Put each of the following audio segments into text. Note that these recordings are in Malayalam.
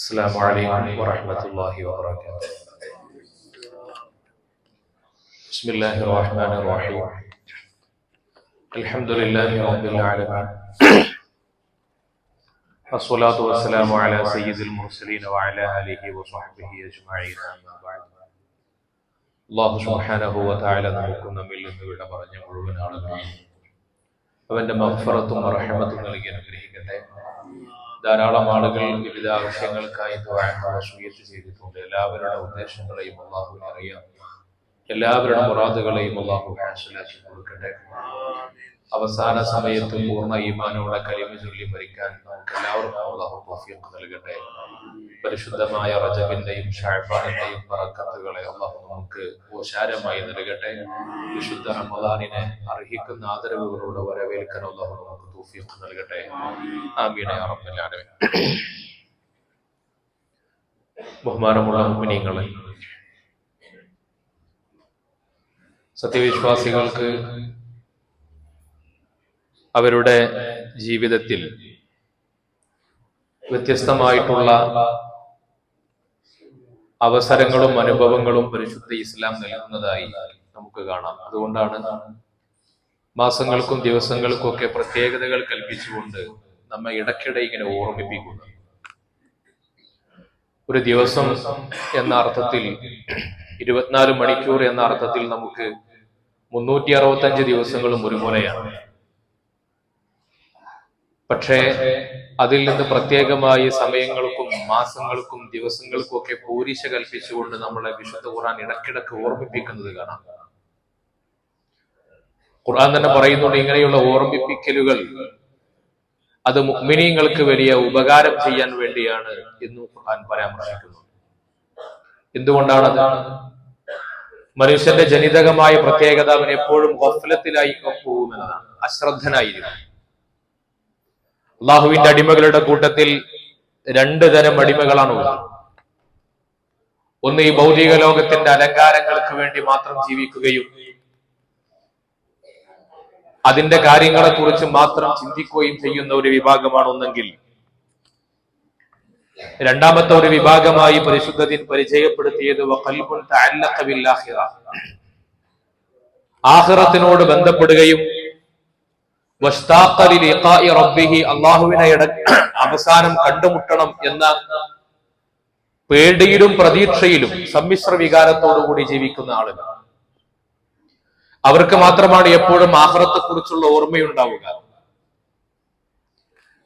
السلام عليكم ورحمة الله وبركاته بسم الله الرحمن الرحيم الحمد لله رب العالمين الصلاة والسلام على سيد المرسلين وعلى آله وصحبه أجمعين أما بعد അള്ളാഹു സുബ്ഹാനഹു വതആല നമുക്ക് നമ്മിൽ നിന്ന് വിട പറഞ്ഞ മുഴുവൻ ആളുകളും അവന്റെ മഗ്ഫറത്തും റഹ്മത്തും നൽകി അനുഗ്രഹിക്കട്ടെ ധാരാളം ആളുകൾ വിവിധ ആവശ്യങ്ങൾക്കായി സ്വീകരിച്ചു ചെയ്തിട്ടുണ്ട്. എല്ലാവരുടെ ഉദ്ദേശങ്ങളെയും അള്ളാഹുവിനെ അറിയാം. എല്ലാവരുടെ മുറാദുകളെയും അള്ളാഹു ഹാസിലാക്കി കൊടുക്കട്ടെ. അവസാന സമയത്ത് പൂർണ ഈമാനോടെ കരിമ ചൊല്ലി മരിക്കാൻ നമുക്ക് എല്ലാവർക്കും അള്ളാഹു തൗഫീഖ് നൽകട്ടെ. പരിശുദ്ധമായ റജബിന്റെയും ഷാഫാനിന്റെയും പറക്കത്തുകളെ അള്ളാഹു നമുക്ക് ഓശാരമായി നൽകട്ടെ. വിശുദ്ധ റമദാനിനെ അർഹിക്കുന്ന ആദരവുകളോട് വരവേൽക്കാൻ അള്ളാഹു നമുക്ക് തൗഫീഖ് നൽകട്ടെ. ആമീനെ അറബല്ലാലമേ ബഹുമാനമുള്ള മുമിനീങ്ങളെ സത്യവിശ്വാസികൾക്ക് അവരുടെ ജീവിതത്തിൽ വ്യത്യസ്തമായിട്ടുള്ള അവസരങ്ങളും അനുഭവങ്ങളും പരിശുദ്ധ ഇസ്ലാം നൽകുന്നതായി നമുക്ക് കാണാം. അതുകൊണ്ടാണ് മാസങ്ങൾക്കും ദിവസങ്ങൾക്കും ഒക്കെ പ്രത്യേകതകൾ കൽപ്പിച്ചുകൊണ്ട് നമ്മെ ഇടയ്ക്കിടെ ഇങ്ങനെ ഓർമ്മിപ്പിക്കുന്നത്. ഒരു ദിവസം എന്ന അർത്ഥത്തിൽ ഇരുപത്തിനാല് മണിക്കൂർ എന്ന അർത്ഥത്തിൽ നമുക്ക് മുന്നൂറ്റി അറുപത്തഞ്ച് ദിവസങ്ങളും ഒരുപോലെയാണ്. പക്ഷേ അതിൽ നിന്ന് പ്രത്യേകമായി സമയങ്ങൾക്കും മാസങ്ങൾക്കും ദിവസങ്ങൾക്കും ഒക്കെ പൂരിശ കൽപ്പിച്ചുകൊണ്ട് നമ്മളെ വിശുദ്ധ ഖുർആൻ ഇടക്കിടക്ക് ഓർമ്മിപ്പിക്കുന്നത് കാണാം. ഖുർആൻ തന്നെ പറയുന്നുണ്ട് ഇങ്ങനെയുള്ള ഓർമ്മിപ്പിക്കലുകൾ അത് മുഅ്മിനീങ്ങൾക്ക് വലിയ ഉപകാരം ചെയ്യാൻ വേണ്ടിയാണ് എന്ന് ഖുർആൻ പരാമർശിക്കുന്നത് അതാണ് മനുഷ്യന്റെ ജനിതകമായ പ്രത്യേകത അവൻ എപ്പോഴും ഗഫലത്തിലായി പോകുമെന്നതാണ് അശ്രദ്ധനായിരിക്കും അള്ളാഹുവിന്റെ അടിമകളുടെ കൂട്ടത്തിൽ രണ്ട് തരം അടിമകളാണ് ഉള്ളത് ഒന്ന് ഈ ഭൗതിക ലോകത്തിന്റെ അലങ്കാരങ്ങൾക്ക് വേണ്ടി മാത്രം ജീവിക്കുകയും അതിന്റെ കാര്യങ്ങളെ കുറിച്ച് മാത്രം ചിന്തിക്കുകയും ചെയ്യുന്ന ഒരു വിഭാഗമാണ് ഒന്നെങ്കിൽ. രണ്ടാമത്തെ ഒരു വിഭാഗമായി പരിശുദ്ധത്തിൽ പരിചയപ്പെടുത്തിയത് ആഹ്റത്തിനോട് ബന്ധപ്പെടുകയും അള്ളാഹുവിനെ അവസാനം കണ്ടുമുട്ടണം എന്ന പേടിയിലും പ്രതീക്ഷയിലും സമ്മിശ്ര വികാരത്തോടുകൂടി ജീവിക്കുന്ന ആളുകൾ. അവർക്ക് മാത്രമാണ് എപ്പോഴും ആഹ്റത്തെ കുറിച്ചുള്ള ഓർമ്മയുണ്ടാവുക.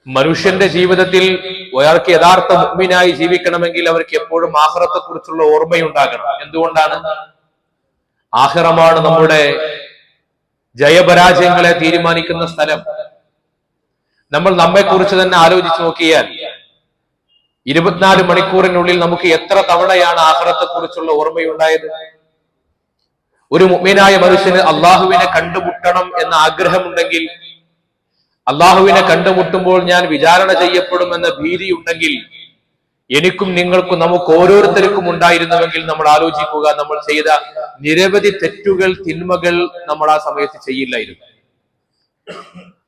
മനുഷ്യന്റെ ജീവിതത്തിൽ ഒരാൾക്ക് യഥാർത്ഥ മുഗ്മിനായി ജീവിക്കണമെങ്കിൽ അവർക്ക് എപ്പോഴും ആഹ്റത്തെ കുറിച്ചുള്ള ഓർമ്മയുണ്ടാകണം. എന്തുകൊണ്ടാണ്? ആഹ്റമാണ് നമ്മുടെ ജയപരാജയങ്ങളെ തീരുമാനിക്കുന്ന സ്ഥലം. നമ്മൾ നമ്മെ കുറിച്ച് തന്നെ ആലോചിച്ച് നോക്കിയാൽ ഇരുപത്തിനാല് മണിക്കൂറിനുള്ളിൽ നമുക്ക് എത്ര തവണയാണ് ആഹ്റത്തെ കുറിച്ചുള്ള ഓർമ്മയുണ്ടായത്? ഒരു മുഗ്മീനായ മനുഷ്യന് അള്ളാഹുവിനെ കണ്ടുമുട്ടണം എന്ന ആഗ്രഹമുണ്ടെങ്കിൽ അള്ളാഹുവിനെ കണ്ടുമുട്ടുമ്പോൾ ഞാൻ വിചാരണ ചെയ്യപ്പെടുമെന്ന ഭീതി ഉണ്ടെങ്കിൽ എനിക്കും നിങ്ങൾക്കും നമുക്ക് ഓരോരുത്തർക്കും ഉണ്ടായിരുന്നുവെങ്കിൽ നമ്മൾ ആലോചിക്കുക നമ്മൾ ചെയ്ത നിരവധി തെറ്റുകൾ തിന്മകൾ നമ്മൾ ആ സമയത്ത് ചെയ്യില്ലായിരുന്നു.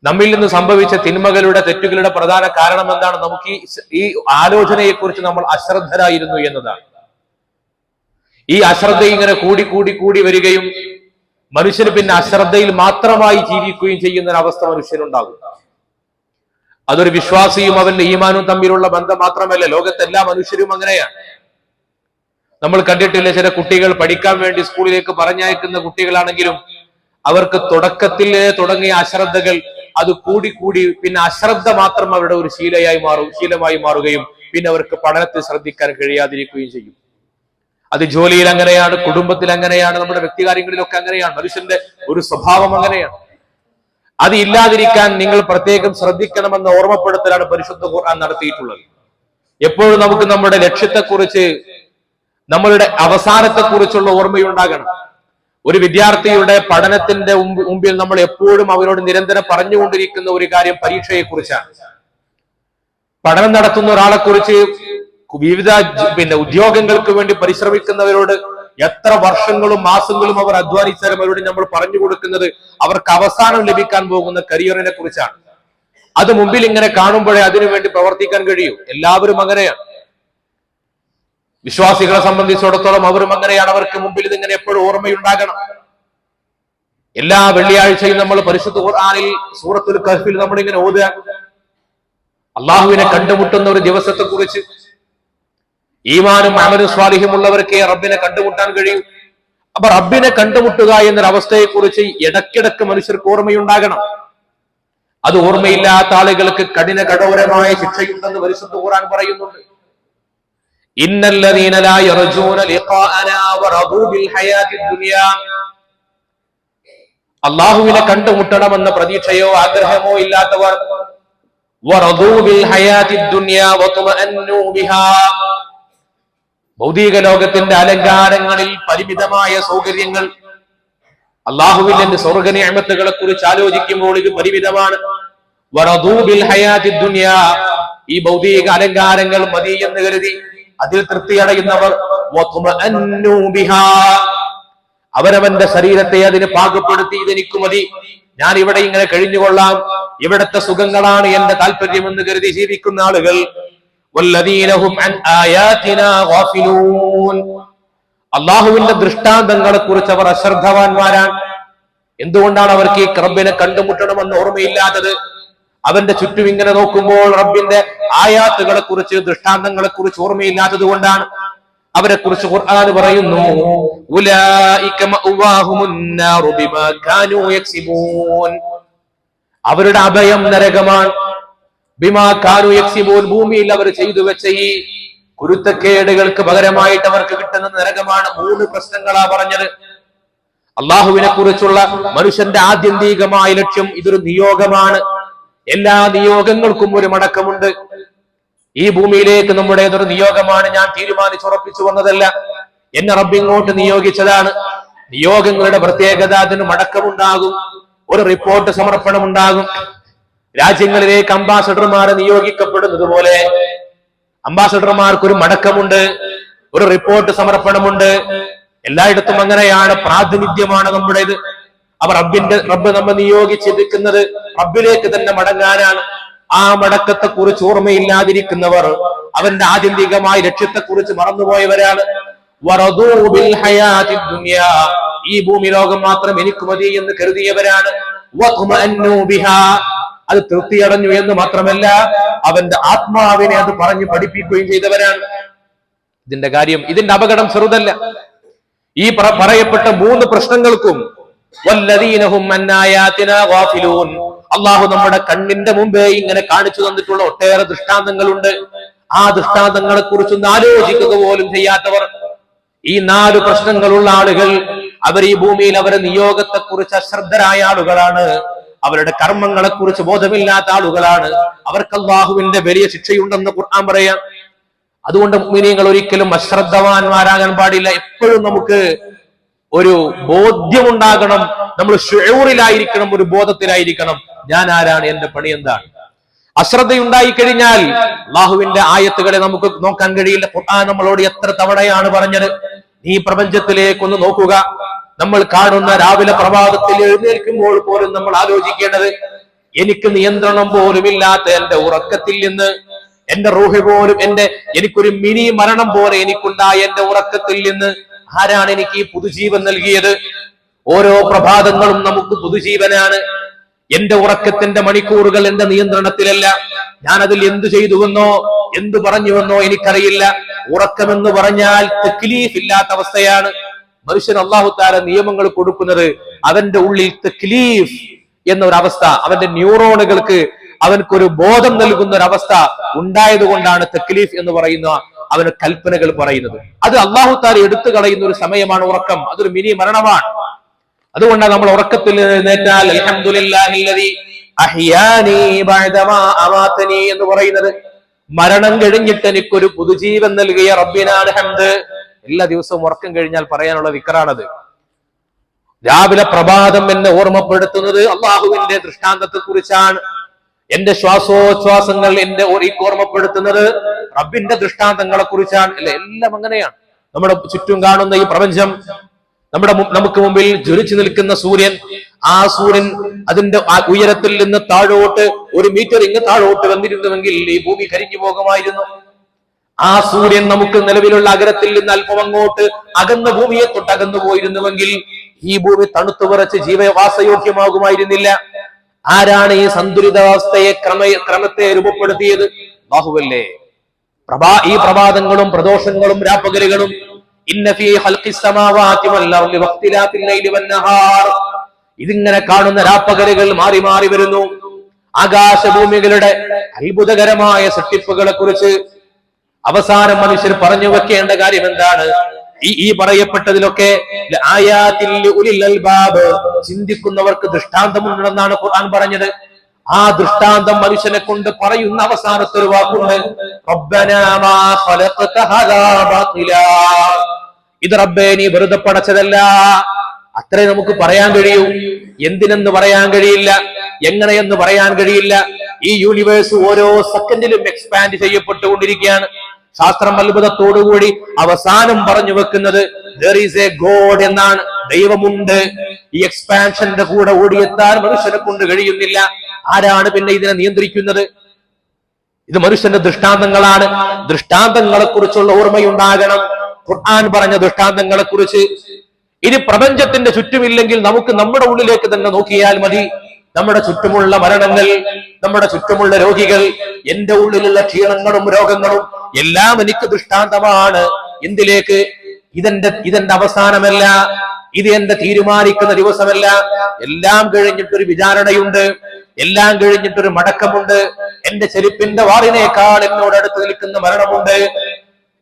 നമ്മിൽ നിന്ന് സംഭവിച്ച തിന്മകളുടെ തെറ്റുകളുടെ പ്രധാന കാരണം എന്താണ്? നമുക്ക് ഈ ആലോചനയെക്കുറിച്ച് നമ്മൾ അശ്രദ്ധരായിരുന്നു എന്നതാണ്. ഈ അശ്രദ്ധ ഇങ്ങനെ കൂടി കൂടി കൂടി വരികയും മനുഷ്യന് പിന്നെ അശ്രദ്ധയിൽ മാത്രമായി ജീവിക്കുകയും ചെയ്യുന്ന ഒരു അവസ്ഥ മനുഷ്യനുണ്ടാകും. അതൊരു വിശ്വാസിയും അവന്റെ ഈമാനും തമ്മിലുള്ള ബന്ധം മാത്രമല്ല ലോകത്തെ എല്ലാ മനുഷ്യരും അങ്ങനെയാണ്. നമ്മൾ കണ്ടിട്ടില്ല ചില കുട്ടികൾ പഠിക്കാൻ വേണ്ടി സ്കൂളിലേക്ക് പറഞ്ഞയക്കുന്ന കുട്ടികളാണെങ്കിലും അവർക്ക് തുടക്കത്തിലെ തുടങ്ങിയ അശ്രദ്ധകൾ അത് കൂടി കൂടി പിന്നെ അശ്രദ്ധ മാത്രം അവരുടെ ഒരു ശീലയായി മാറും ശീലമായി മാറുകയും പിന്നെ അവർക്ക് പഠനത്തിൽ ശ്രദ്ധിക്കാൻ കഴിയാതിരിക്കുകയും ചെയ്യും. അത് ജോലിയിൽ അങ്ങനെയാണ് കുടുംബത്തിൽ അങ്ങനെയാണ് നമ്മുടെ വ്യക്തികാര്യങ്ങളിലൊക്കെ അങ്ങനെയാണ്. മനുഷ്യന്റെ ഒരു സ്വഭാവം അങ്ങനെയാണ്. അത് ഇല്ലാതിരിക്കാൻ നിങ്ങൾ പ്രത്യേകം ശ്രദ്ധിക്കണമെന്ന ഓർമ്മപ്പെടുത്തലാണ് പരിശുദ്ധ ഖുർആൻ നടത്തിയിട്ടുള്ളത്. എപ്പോഴും നമുക്ക് നമ്മുടെ ലക്ഷ്യത്തെക്കുറിച്ച് നമ്മളുടെ അവസാനത്തെക്കുറിച്ചുള്ള ഓർമ്മയുണ്ടാകണം. ഒരു വിദ്യാർത്ഥിയുടെ പഠനത്തിന്റെ മുമ്പിൽ നമ്മൾ എപ്പോഴും അവരോട് നിരന്തരം പറഞ്ഞുകൊണ്ടിരിക്കുന്ന ഒരു കാര്യം പരീക്ഷയെ കുറിച്ചാണ് പഠനം നടത്തുന്ന ഒരാളെ കുറിച്ച് വിവിധ പിന്നെ ഉദ്യോഗങ്ങൾക്ക് വേണ്ടി പരിശ്രമിക്കുന്നവരോട് എത്ര വർഷങ്ങളും മാസങ്ങളും അവർ അധ്വാനിച്ചാലും അവരോട് നമ്മൾ പറഞ്ഞു കൊടുക്കുന്നത് അവർക്ക് അവസാനം ലഭിക്കാൻ പോകുന്ന കരിയറിനെ കുറിച്ചാണ്. അത് മുമ്പിൽ ഇങ്ങനെ കാണുമ്പോഴേ അതിനുവേണ്ടി പ്രവർത്തിക്കാൻ കഴിയൂ. എല്ലാവരും അങ്ങനെയാണ്. വിശ്വാസികളെ സംബന്ധിച്ചിടത്തോളം അവരും അങ്ങനെയാണ്. അവർക്ക് മുമ്പിൽ ഇതിങ്ങനെ എപ്പോഴും ഓർമ്മയുണ്ടാകണം. എല്ലാ വെള്ളിയാഴ്ചയും നമ്മൾ പരിശുദ്ധ ഖുർആനിൽ സൂറത്തുൽ കഹ്ഫിൽ നമ്മൾ ഇങ്ങനെ ഓതുക. അള്ളാഹുവിനെ കണ്ടുമുട്ടുന്ന ഒരു ദിവസത്തെ കുറിച്ച് ഈമാനും അമലും സ്വാലിഹും ഉള്ളവർക്കേ റബ്ബിനെ കണ്ടുമുട്ടാൻ കഴിയൂ. അപ്പൊ റബ്ബിനെ കണ്ടുമുട്ടുക എന്നൊരവസ്ഥയെ കുറിച്ച് ഇടയ്ക്കിടക്ക് മനുഷ്യർക്ക് ഓർമ്മയുണ്ടാകണം. അത് ഓർമ്മയില്ലാത്ത ആളുകൾക്ക് കഠിന കഠോരമായ ശിക്ഷയുണ്ടെന്ന് പരിശുദ്ധ ഖുർആൻ പറയുന്നുണ്ട്. അള്ളാഹുവിനെ കണ്ടുമുട്ടണമെന്ന പ്രതീക്ഷയോ ആഗ്രഹമോ ഇല്ലാത്തവർ ഭൗതിക ലോകത്തിന്റെ അലങ്കാരങ്ങളിൽ പരിമിതമായ സൗകര്യങ്ങൾ. അള്ളാഹുവിന്റെ സ്വർഗ നിയമത്തുകളെ കുറിച്ച് ആലോചിക്കുമ്പോൾ ഇത് പരിമിതമാണ്. ഈ ഭൗതിക അലങ്കാരങ്ങൾ മതി എന്ന് കരുതി അതിൽ തൃപ്തിയടയുന്നവർ അവരവന്റെ ശരീരത്തെ അതിന് പാകപ്പെടുത്തി ഇതെനിക്ക് മതി. ഞാൻ ഇവിടെ ഇങ്ങനെ കഴിഞ്ഞുകൊള്ളാം. ഇവിടത്തെ സുഖങ്ങളാണ് എന്റെ താല്പര്യം എന്ന് കരുതി ജീവിക്കുന്ന ആളുകൾ അള്ളാഹുവിന്റെ ദൃഷ്ടാന്തങ്ങളെ കുറിച്ച് അവർ അശ്രദ്ധവാന്മാരാണ്. എന്തുകൊണ്ടാണ് അവർക്ക് ഈ റബ്ബിനെ കണ്ടുമുട്ടണമെന്ന് ഓർമ്മയില്ലാത്തത്? അവന്റെ ചുറ്റും ഇങ്ങനെ നോക്കുമ്പോൾ റബ്ബിന്റെ ആയാത്തുകളെ കുറിച്ച് ദൃഷ്ടാന്തങ്ങളെ കുറിച്ച് ഓർമ്മയില്ലാത്തത് കൊണ്ടാണ്. അവരെ കുറിച്ച് ഖുർആൻ പറയുന്നു അവരുടെ അഭയം നരകമാണ്. ഭൂമിയിൽ അവർ ചെയ്തു വെച്ച ഈ കുരുത്തക്കേടുകൾക്ക് പകരമായിട്ട് അവർക്ക് കിട്ടുന്ന നരകമാണ് മൂന്ന് പ്രശ്നങ്ങളാ പറഞ്ഞത്. അള്ളാഹുവിനെ കുറിച്ചുള്ള മനുഷ്യന്റെ ആത്യന്തികമായ ലക്ഷ്യം ഇതൊരു നിയോഗമാണ്. എല്ലാ നിയോഗങ്ങൾക്കും ഒരു മടക്കമുണ്ട്. ഈ ഭൂമിയിലേക്ക് നമ്മുടെ ഏതൊരു നിയോഗമാണ് ഞാൻ തീരുമാനിച്ചുറപ്പിച്ചു വന്നതല്ല. എന്നെ റബ്ബിങ്ങോട്ട് നിയോഗിച്ചതാണ്. നിയോഗങ്ങളുടെ പ്രത്യേകത അതിന് മടക്കമുണ്ടാകും. ഒരു റിപ്പോർട്ട് സമർപ്പണം ഉണ്ടാകും രാജ്യങ്ങളിലേക്ക് അംബാസഡർമാർ നിയോഗിക്കപ്പെടുന്നത് പോലെ അംബാസഡർമാർക്ക് ഒരു മടക്കമുണ്ട് ഒരു റിപ്പോർട്ട് സമർപ്പണമുണ്ട്. എല്ലായിടത്തും അങ്ങനെയാണ് പ്രാതിനിധ്യമാണ് നമ്മുടേത്. അവർ റബ്ബിന്റെ റബ്ബ് നമ്മെ നിയോഗിച്ചിരിക്കുന്നത് റബ്ബിലേക്ക് തന്നെ മടങ്ങാനാണ്. ആ മടക്കത്തെ കുറിച്ച് ഓർമ്മയില്ലാതിരിക്കുന്നവർ അവന്റെ ആത്യന്തികമായ ലക്ഷ്യത്തെ കുറിച്ച് മറന്നുപോയവരാണ് ഈ ഭൂമി ലോകം മാത്രം എനിക്ക് മതി എന്ന് കരുതിയവരാണ്. അത് തൃപ്തിയടഞ്ഞു എന്ന് മാത്രമല്ല അവന്റെ ആത്മാവിനെ അത് പറഞ്ഞു പഠിപ്പിക്കുകയും ചെയ്തവരാണ്. ഇതിന്റെ കാര്യം ഇതിന്റെ അപകടം ചെറുതല്ല. ഈ പറയപ്പെട്ട മൂന്ന് പ്രശ്നങ്ങൾക്കും. അള്ളാഹു നമ്മുടെ കണ്ണിന്റെ മുമ്പേ ഇങ്ങനെ കാണിച്ചു തന്നിട്ടുള്ള ഒട്ടേറെ ദൃഷ്ടാന്തങ്ങളുണ്ട്. ആ ദൃഷ്ടാന്തങ്ങളെ കുറിച്ചൊന്ന് ആലോചിക്കുക പോലും ചെയ്യാത്തവർ. ഈ നാല് പ്രശ്നങ്ങളുള്ള ആളുകൾ അവർ ഈ ഭൂമിയിൽ അവരെ നിയോഗത്തെ കുറിച്ച് അശ്രദ്ധരായ ആളുകളാണ്. അവരുടെ കർമ്മങ്ങളെ കുറിച്ച് ബോധമില്ലാത്ത ആളുകളാണ്. അവർക്ക് അള്ളാഹുവിന്റെ വലിയ ശിക്ഷയുണ്ടെന്ന് ഖുർആൻ പറയാം. അതുകൊണ്ട് മുഅ്മിനീങ്ങൾ ഒരിക്കലും അശ്രദ്ധവാന്മാരാകാൻ പാടില്ല. എപ്പോഴും നമുക്ക് ഒരു ബോധ്യമുണ്ടാകണം. നമ്മൾ ഷുഴൂറിലായിരിക്കണം ഒരു ബോധത്തിലായിരിക്കണം. ഞാൻ ആരാണ്? എന്റെ പണി എന്താണ്? അശ്രദ്ധയുണ്ടായി കഴിഞ്ഞാൽ അള്ളാഹുവിന്റെ ആയത്തുകളെ നമുക്ക് നോക്കാൻ കഴിയില്ല. ഖുർആൻ നമ്മളോട് എത്ര തവണയാണ് പറഞ്ഞത്? നീ പ്രപഞ്ചത്തിലേക്കൊന്ന് നോക്കുക. നമ്മൾ കാണുന്ന രാവിലെ പ്രഭാതത്തിൽ എഴുന്നേൽക്കുമ്പോൾ പോലും നമ്മൾ ആലോചിക്കേണ്ടത് എനിക്ക് നിയന്ത്രണം പോലുമില്ലാത്ത എന്റെ ഉറക്കത്തിൽ നിന്ന് എന്റെ റൂഹി പോലും എന്റെ എനിക്കൊരു മിനി മരണം പോലെ എനിക്കുണ്ടായ എന്റെ ഉറക്കത്തിൽ നിന്ന് ആരാണ് എനിക്ക് ഈ പുതുജീവൻ നൽകിയത്? ഓരോ പ്രഭാതങ്ങളും നമുക്ക് പുതുജീവനാണ്. എന്റെ ഉറക്കത്തിന്റെ മണിക്കൂറുകൾ എന്റെ നിയന്ത്രണത്തിലല്ല. ഞാൻ അതിൽ എന്തു ചെയ്തുവെന്നോ എന്തു പറഞ്ഞുവെന്നോ എനിക്കറിയില്ല. ഉറക്കമെന്ന് പറഞ്ഞാൽ തെക്ലീഫ് ഇല്ലാത്ത അവസ്ഥയാണ്. മനുഷ്യൻ അള്ളാഹു താര നിയമങ്ങൾ കൊടുക്കുന്നത് അവന്റെ ഉള്ളിൽ തെക്ലീഫ് എന്നൊരവസ്ഥ അവന്റെ ന്യൂറോണുകൾക്ക് അവനക്കൊരു ബോധം നൽകുന്ന ഒരു അവസ്ഥ ഉണ്ടായത് കൊണ്ടാണ് തെക്ലീഫ് എന്ന് പറയുന്ന അവന് കൽപ്പനകൾ പറയുന്നത്. അത് അള്ളാഹു താര എടുത്തു കളയുന്ന ഒരു സമയമാണ് ഉറക്കം. അതൊരു മിനി മരണമാണ്. അതുകൊണ്ടാണ് നമ്മൾ ഉറക്കത്തിൽ എഴുന്നേറ്റാൽ എന്ന് പറയുന്നത്. മരണം കഴിഞ്ഞിട്ട് എനിക്കൊരു പുതുജീവൻ നൽകിയ റബ്ബിനാണ് ഹംദ്. എല്ലാ ദിവസവും ഉറക്കം കഴിഞ്ഞാൽ പറയാനുള്ള വിക്രാണത് രാവിലെ പ്രഭാതം എന്നെ ഓർമ്മപ്പെടുത്തുന്നത് അള്ളാഹുവിന്റെ ദൃഷ്ടാന്തത്തെ കുറിച്ചാണ് എന്റെ ശ്വാസോച്ഛ്വാസങ്ങൾ എന്റെ ഓർ- ഓർമ്മപ്പെടുത്തുന്നത് റബ്ബിന്റെ ദൃഷ്ടാന്തങ്ങളെ കുറിച്ചാണ് അല്ലെ? എല്ലാം അങ്ങനെയാണ്. നമ്മുടെ ചുറ്റും കാണുന്ന ഈ പ്രപഞ്ചം നമ്മുടെ നമുക്ക് മുമ്പിൽ ജ്വലിച്ചു നിൽക്കുന്ന സൂര്യൻ ആ സൂര്യൻ അതിന്റെ ഉയരത്തിൽ നിന്ന് താഴോട്ട് ഒരു മീറ്റർ ഇങ്ങ് താഴോട്ട് വന്നിരുന്നുവെങ്കിൽ ഈ ഭൂമി കരിഞ്ഞു പോകുമായിരുന്നു. ആ സൂര്യൻ നമുക്ക് നിലവിലുള്ള അഗ്രത്തിൽ നിന്ന് അല്പം അങ്ങോട്ട് അകന്ന ഭൂമിയെ തൊട്ടകന്നു പോയിരുന്നുവെങ്കിൽ ഈ ഭൂമി തണുത്തു വിറച്ച് ജീവവാസയോഗ്യമാകുമായിരുന്നില്ല. ആരാണ് ഈ സന്തുലിതാവസ്ഥയെ ക്രമ ക്രമത്തെ രൂപപ്പെടുത്തിയത്? ബാഹുവല്ലേ. പ്രഭാ ഈ പ്രഭാതങ്ങളും പ്രദോഷങ്ങളും രാപ്പകലുകളും. ഇതിങ്ങനെ കാണുന്ന രാപ്പകലുകൾ മാറി മാറി വരുന്നു. ആകാശഭൂമികളുടെ അത്ഭുതകരമായ സൃഷ്ടിപ്പുകളെ കുറിച്ച് അവസാനം മനുഷ്യർ പറഞ്ഞു വെക്കേണ്ട കാര്യം എന്താണ്? ഈ ഈ പറയപ്പെട്ടതിലൊക്കെ ചിന്തിക്കുന്നവർക്ക് ദൃഷ്ടാന്തമുണ്ടെന്നാണ് ഖുർആൻ പറഞ്ഞത്. ആ ദൃഷ്ടാന്തം മനുഷ്യനെ കൊണ്ട് പറയുന്ന അവസാനത്തെ ഒരു വാക്കുണ്ട്. ഇത് റബ്ബേ നീ വെറുതെ പടച്ചതല്ല. അത്രേ നമുക്ക് പറയാൻ കഴിയൂ. എന്തിനെന്ന് പറയാൻ കഴിയില്ല? എങ്ങനെയെന്ന് പറയാൻ കഴിയില്ല? ഈ യൂണിവേഴ്സ് ഓരോ സെക്കൻഡിലും എക്സ്പാൻഡ് ചെയ്യപ്പെട്ടുകൊണ്ടിരിക്കുകയാണ്. ശാസ്ത്രം അത്ഭുതത്തോടുകൂടി അവസാനം പറഞ്ഞു വെക്കുന്നത് ഗോഡ് എന്നാണ്. ദൈവമുണ്ട്. ഈ എക്സ്പാൻഷന്റെ കൂടെ ഓടിയെത്താൻ മനുഷ്യനെ കൊണ്ട് കഴിയുന്നില്ല. ആരാണ് പിന്നെ ഇതിനെ നിയന്ത്രിക്കുന്നത്? ഇത് മനുഷ്യന്റെ ദൃഷ്ടാന്തങ്ങളാണ്. ദൃഷ്ടാന്തങ്ങളെ കുറിച്ചുള്ള ഓർമ്മയുണ്ടാകണം. ഖുർആൻ പറഞ്ഞ ദൃഷ്ടാന്തങ്ങളെ കുറിച്ച് ഇനി പ്രപഞ്ചത്തിന്റെ ചുറ്റുമില്ലെങ്കിൽ നമുക്ക് നമ്മുടെ ഉള്ളിലേക്ക് തന്നെ നോക്കിയാൽ മതി. നമ്മുടെ ചുറ്റുമുള്ള മരണങ്ങൾ നമ്മുടെ ചുറ്റുമുള്ള രോഗികൾ എന്റെ ഉള്ളിലുള്ള ക്ഷീണങ്ങളും രോഗങ്ങളും എല്ലാം എനിക്ക് ദൃഷ്ടാന്തമാണ്. എന്തിലേക്ക്? ഇതെന്റെ ഇതെന്റെ അവസാനമല്ല. ഇത് എന്റെ തീരുമാനിക്കുന്ന ദിവസമല്ല. എല്ലാം കഴിഞ്ഞിട്ടൊരു വിചാരണയുണ്ട്. എല്ലാം കഴിഞ്ഞിട്ടൊരു മടക്കമുണ്ട്. എന്റെ ചെരുപ്പിന്റെ വാറിനേക്കാൾ എന്നോട് അടുത്ത് നിൽക്കുന്ന മരണമുണ്ട്.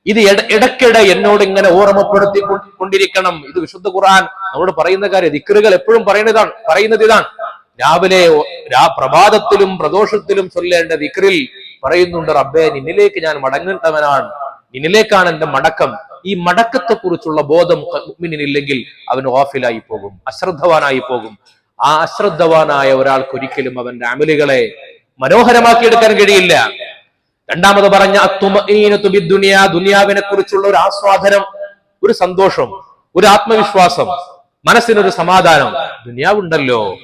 ഇത് ഇട- ഇടയ്ക്കിടെ എന്നോട് ഇങ്ങനെ ഓർമ്മപ്പെടുത്തി കൊണ്ടിരിക്കണം. ഇത് വിശുദ്ധ ഖുർആൻ നമ്മോട് പറയുന്ന കാര്യം. ദിക്കറുകൾ എപ്പോഴും പറയുന്നതാണ് പറയുന്നത് ഇതാണ്. രാവിലെ പ്രഭാതത്തിലും പ്രദോഷത്തിലും ചൊല്ലേണ്ട ദിക്റിൽ പറയുന്നുണ്ട് റബ്ബേ നിന്നിലേക്ക് ഞാൻ മടങ്ങേണ്ടവനാണ്. നിന്നിലേക്കാണ് എന്റെ മടക്കം. ഈ മടക്കത്തെ കുറിച്ചുള്ള ബോധം മുഅ്മിനിനില്ലെങ്കിൽ അവൻ ഓഫിലായി പോകും അശ്രദ്ധവാനായി പോകും. ആ അശ്രദ്ധവാനായ ഒരാൾക്ക് ഒരിക്കലും അവന്റെ അമലുകളെ മനോഹരമാക്കിയെടുക്കാൻ കഴിയില്ല. രണ്ടാമത് പറഞ്ഞ ദുനിയാവിനെ കുറിച്ചുള്ള ഒരു ആസ്വാദനം ഒരു സന്തോഷം ഒരു ആത്മവിശ്വാസം മനസ്സിനൊരു സമാധാനം. ദുനിയാവുണ്ടല്ലോ.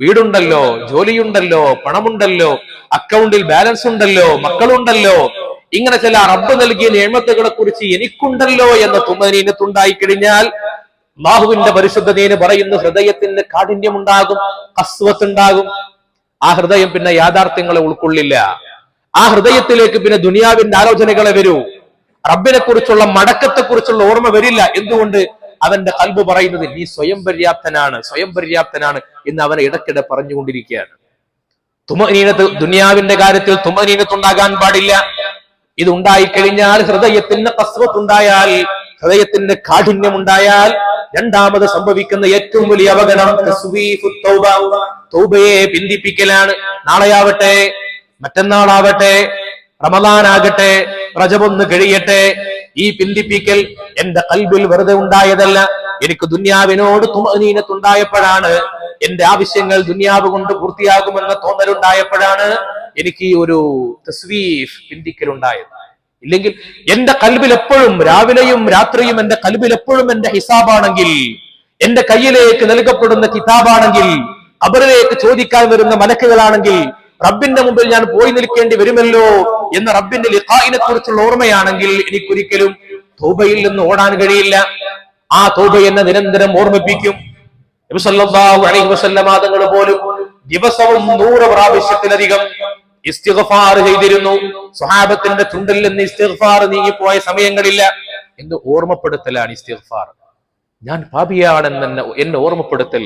വീടുണ്ടല്ലോ ജോലിയുണ്ടല്ലോ പണമുണ്ടല്ലോ അക്കൗണ്ടിൽ ബാലൻസ് ഉണ്ടല്ലോ മക്കളുണ്ടല്ലോ. ഇങ്ങനെ ചില റബ്ബ് നൽകിയ നിയമത്തുകളെ കുറിച്ച് എനിക്കുണ്ടല്ലോ എന്ന തുമ്മനീനത്തുണ്ടായി കഴിഞ്ഞാൽ ബാഹുവിന്റെ പരിശുദ്ധതീന് പറയുന്ന ഹൃദയത്തിന് കാഠിന്യമുണ്ടാകും കസ്വത്തുണ്ടാകും. ആ ഹൃദയം പിന്നെ യാഥാർത്ഥ്യങ്ങളെ ഉൾക്കൊള്ളില്ല. ആ ഹൃദയത്തിലേക്ക് പിന്നെ ദുനിയാവിന്റെ ആലോചനകളെ വരൂ. റബ്ബിനെ കുറിച്ചുള്ള മടക്കത്തെ കുറിച്ചുള്ള ഓർമ്മ വരില്ല. എന്തുകൊണ്ട്? അവന്റെ കൽബ് പറയുന്നത് നീ സ്വയം പര്യാപ്തനാണ് സ്വയം പര്യാപ്തനാണ് എന്ന് അവനെ ഇടയ്ക്കിടെ പറഞ്ഞുകൊണ്ടിരിക്കുകയാണ്. തുമനീനത്ത് ദുനിയാവിന്റെ കാര്യത്തിൽ തുമനീനത്തുണ്ടാകാൻ പാടില്ല. ഇത് ഉണ്ടായിക്കഴിഞ്ഞാൽ ഹൃദയത്തിന് കസ്വത്തുണ്ടായാൽ ഹൃദയത്തിന്റെ കാഠിന്യം ഉണ്ടായാൽ രണ്ടാമത് സംഭവിക്കുന്ന ഏറ്റവും വലിയ അപകടം. തൗബയെ പിന്തിപ്പിക്കലാണ്. നാളെയാവട്ടെ മറ്റന്നാളാവട്ടെ റമദാനാകട്ടെ പ്രജമൊന്ന് കഴിയട്ടെ ഈ പിന്തിപ്പിക്കൽ എന്റെ കൽബിൽ വെറുതെ ഉണ്ടായതല്ല. എനിക്ക് ദുന്യാവിനോട് തുമനീനത്തുണ്ടായപ്പോഴാണ് എന്റെ ആവശ്യങ്ങൾ ദുന്യാവ് കൊണ്ട് പൂർത്തിയാകുമെന്ന തോന്നലുണ്ടായപ്പോഴാണ് എനിക്ക് ഈ ഒരു തസ്വീഫ് പിന്തിക്കലുണ്ടായത് ഇല്ലെങ്കിൽ എന്റെ കൽബിൽ എപ്പോഴും രാവിലെയും രാത്രിയും എന്റെ കൽബിൽ എപ്പോഴും എന്റെ ഹിസാബാണെങ്കിൽ എന്റെ കയ്യിലേക്ക് നൽകപ്പെടുന്ന കിതാബാണെങ്കിൽ അവരിലേക്ക് ചോദിക്കാൻ വരുന്ന മലക്കുകളാണെങ്കിൽ റബ്ബിന്റെ മുമ്പിൽ ഞാൻ പോയി നിൽക്കേണ്ടി വരുമല്ലോ എന്ന റബ്ബിന്റെ ലിഖായിനെ കുറിച്ചുള്ള ഓർമ്മയാണെങ്കിൽ എനിക്കൊരിക്കലും തോബയിൽ നിന്ന് ഓടാൻ കഴിയില്ല. ആ തോബ എന്നെ നിരന്തരം ഓർമ്മിപ്പിക്കും. അലൈഹി വസല്ലമ തങ്ങൾ പോലും ദിവസവും നൂറ് പ്രാവശ്യത്തിലധികം ഇസ്തിഗ്ഫാർ ചെയ്തിരുന്നു. സ്വഹാബത്തിന്റെ ചുണ്ടിൽ നിന്ന് ഇസ്തിഗ്ഫാർ നീങ്ങിപ്പോയ സമയങ്ങളില്ല. എന്ന് ഓർമ്മപ്പെടുത്തലാണ് ഇസ്തിഗ്ഫാർ. ഞാൻ പാപിയാണെന്ന് എന്നെ ഓർമ്മപ്പെടുത്തൽ.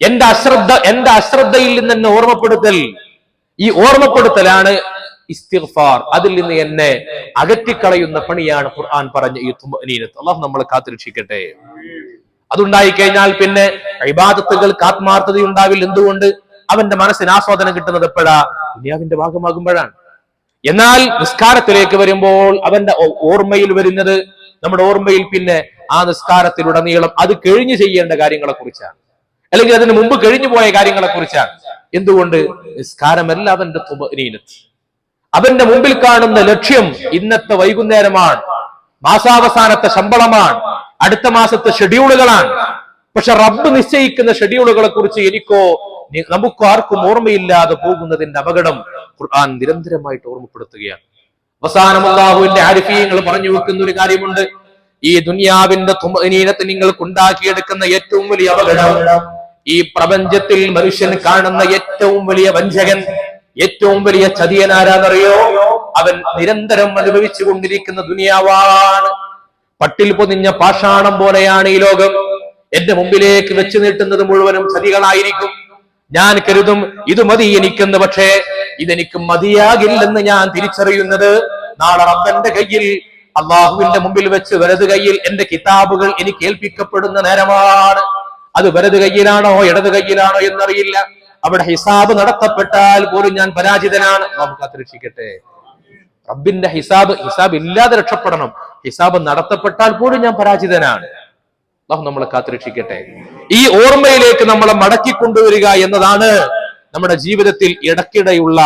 എന്റെ അശ്രദ്ധ എന്റെ അശ്രദ്ധയിൽ നിന്ന് എന്നെ ഓർമ്മപ്പെടുത്തൽ. ഈ ഓർമ്മപ്പെടുത്തലാണ് ഇസ്തിഗ്ഫാർ. അതിൽ നിന്ന് എന്നെ അകറ്റിക്കളയുന്ന പണിയാണ് ഖുർആൻ പറഞ്ഞ ഈ തുമനീനത്ത് അള്ളാഹു നമ്മളെ കാത്തുരക്ഷിക്കട്ടെ. അതുണ്ടായി കഴിഞ്ഞാൽ പിന്നെ ഇബാദത്തുകൾക്ക് ആത്മാർത്ഥത ഉണ്ടാവില്ല എന്തുകൊണ്ട്? അവന്റെ മനസ്സിന് ആസ്വാദനം കിട്ടുന്നത് എപ്പോഴാ? ദുനിയാവിന്റെ ഭാഗമാകുമ്പോഴാണ്. എന്നാൽ നിസ്കാരത്തിലേക്ക് വരുമ്പോൾ അവന്റെ ഓർമ്മയിൽ വരുന്നത് നമ്മുടെ ഓർമ്മയിൽ പിന്നെ ആ നിസ്കാരത്തിലുടനീളം അത് കഴിഞ്ഞു ചെയ്യേണ്ട കാര്യങ്ങളെ കുറിച്ചാണ് അല്ലെങ്കിൽ അതിന് മുമ്പ് കഴിഞ്ഞു പോയ കാര്യങ്ങളെ കുറിച്ചാണ് എന്തുകൊണ്ട്? നിസ്കാരമല്ല അവന്റെ അവന്റെ മുമ്പിൽ കാണുന്ന ലക്ഷ്യം ഇന്നത്തെ വൈകുന്നേരമാണ്. മാസാവസാനത്തെ ശമ്പളമാണ്. അടുത്ത മാസത്തെ ഷെഡ്യൂളുകളാണ്. പക്ഷെ റബ്ബ് നിശ്ചയിക്കുന്ന ഷെഡ്യൂളുകളെ കുറിച്ച് എനിക്കോ നമുക്കോ ആർക്കും ഓർമ്മയില്ലാതെ പോകുന്നതിന്റെ അപകടം ഖുർആൻ നിരന്തരമായിട്ട് ഓർമ്മപ്പെടുത്തുകയാണ്. അവസാനം അള്ളാഹുവിന്റെ ആരിഫീയങ്ങൾ പറഞ്ഞു വെക്കുന്ന ഒരു കാര്യമുണ്ട്. ഈ ദുനിയാവിന്റെ നിങ്ങൾക്ക് ഉണ്ടാക്കിയെടുക്കുന്ന ഏറ്റവും വലിയ അപകടം ഈ പ്രപഞ്ചത്തിൽ മനുഷ്യൻ കാണുന്ന ഏറ്റവും വലിയ വഞ്ചകൻ ഏറ്റവും വലിയ ചതിയൻ ആരാന്നറിയോ അവൻ നിരന്തരം അനുഭവിച്ചു കൊണ്ടിരിക്കുന്ന ദുനിയാവാണ്. പട്ടിൽ പൊതിഞ്ഞ പാഷാണം പോലെയാണ് ഈ ലോകം. എന്റെ മുമ്പിലേക്ക് വെച്ചു നീട്ടുന്നത് മുഴുവനും ചതികളായിരിക്കും. ഞാൻ കരുതും ഇത് മതി എനിക്കെന്ന് പക്ഷേ ഇതെനിക്ക് മതിയാകില്ലെന്ന് ഞാൻ തിരിച്ചറിയുന്നത് നാളെ റബ്ബന്റെ കയ്യിൽ അള്ളാഹുവിന്റെ മുമ്പിൽ വെച്ച് വലത് കയ്യിൽ എന്റെ കിതാബുകൾ എനിക്ക് ഏൽപ്പിക്കപ്പെടുന്ന നേരമാണ്. അത് വലത് കയ്യിലാണോ ഇടത് കയ്യിലാണോ എന്നറിയില്ല. അവിടെ ഹിസാബ് നടത്തപ്പെട്ടാൽ പോലും ഞാൻ പരാജിതനാണ്. നമുക്ക് കാത്തിരക്ഷിക്കട്ടെ. റബ്ബിന്റെ ഹിസാബ് ഹിസാബ് ഇല്ലാതെ രക്ഷപ്പെടണം. ഹിസാബ് നടത്തപ്പെട്ടാൽ പോലും ഞാൻ പരാജിതനാണ്. അള്ളാഹു നമ്മളെ കാത്തുരക്ഷിക്കട്ടെ. ഈ ഓർമ്മയിലേക്ക് നമ്മളെ മടക്കി കൊണ്ടുവരിക എന്നതാണ് നമ്മുടെ ജീവിതത്തിൽ ഇടയ്ക്കിടെയുള്ള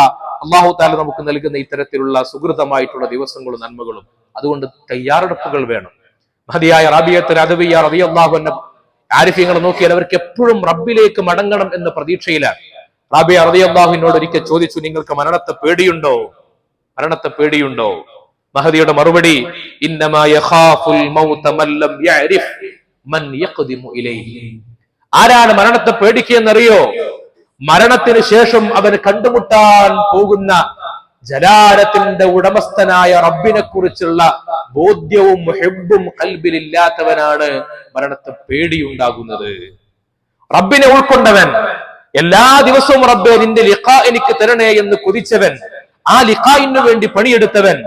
അള്ളാഹു താല നമുക്ക് നൽകുന്ന ഇത്തരത്തിലുള്ള സുഹൃതമായിട്ടുള്ള ദിവസങ്ങളും നന്മകളും. അതുകൊണ്ട് തയ്യാറെടുപ്പുകൾ വേണം. മതിയായ റാബിയത്തിന് അദവിയ റബി എന്നെ ആരിഫ്യങ്ങൾ നോക്കിയാൽ അവർക്ക് എപ്പോഴും റബ്ബിലേക്ക് മടങ്ങണം എന്ന പ്രതീക്ഷയിലാണ്. റാബി അള്ളാഹുവിനോട് ഒരിക്കൽ ചോദിച്ചു നിങ്ങൾക്ക് മരണത്തെ പേടിയുണ്ടോ? മരണത്തെ പേടിയുണ്ടോ? മഹദിയുടെ മറുപടി ആരാണ് മരണത്തെ പേടിക്കുക എന്നറിയോ മരണത്തിന് ശേഷം അവന് കണ്ടുമുട്ടാൻ പോകുന്ന ജലാലത്തിന്റെ ഉടമസ്ഥനായ റബ്ബിനെ കുറിച്ചുള്ള ബോധ്യവും ഹെബും കൽബിലില്ലാത്തവനാണ് മരണത്തെ പേടിയുണ്ടാകുന്നത്. റബ്ബിനെ ഉൾക്കൊണ്ടവൻ എല്ലാ ദിവസവും റബ്ബെ നിന്റെ ലിഖ എനിക്ക് തരണേ എന്ന് കൊതിച്ചവൻ ആ ലിഖായിന് വേണ്ടി പണിയെടുത്തവൻ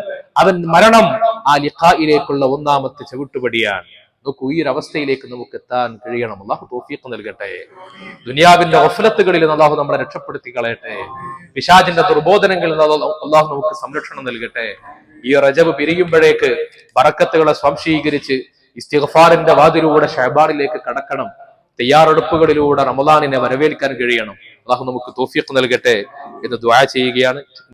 അവൻ മരണം ആ ലിഖായിലേക്കുള്ള ഒന്നാമത്തെ ചവിട്ടുപടിയാണ്. നോക്കൂ ഈ ഒരു അവസ്ഥയിലേക്ക് നമുക്ക് എത്താൻ കഴിയണം. അള്ളാഹു തോഫീക്ക് നൽകട്ടെ. ദുനിയാവിന്റെ ഒഫലത്തുകളിൽ നിന്ന് അള്ളാഹു നമ്മളെ രക്ഷപ്പെടുത്തി കളയട്ടെ. പിശാജിന്റെ ദുർബോധനങ്ങളിൽ നിന്ന് അള്ളാഹു അള്ളാഹു നമുക്ക് സംരക്ഷണം നൽകട്ടെ. ഈ റജബ് പിരിയുമ്പോഴേക്ക് ബറക്കത്തുകളെ സ്വാംശീകരിച്ച് ഇസ്തിഗഫാറിന്റെ വാതിലൂടെ ഷഹബാറിലേക്ക് കടക്കണം. തയ്യാറെടുപ്പുകളിലൂടെ റമദാനിനെ വരവേൽക്കാൻ കഴിയണം. അള്ളാഹു നമുക്ക് തോഫീക്ക് നൽകട്ടെ എന്ന് ദ്വാ ചെയ്യുകയാണ്.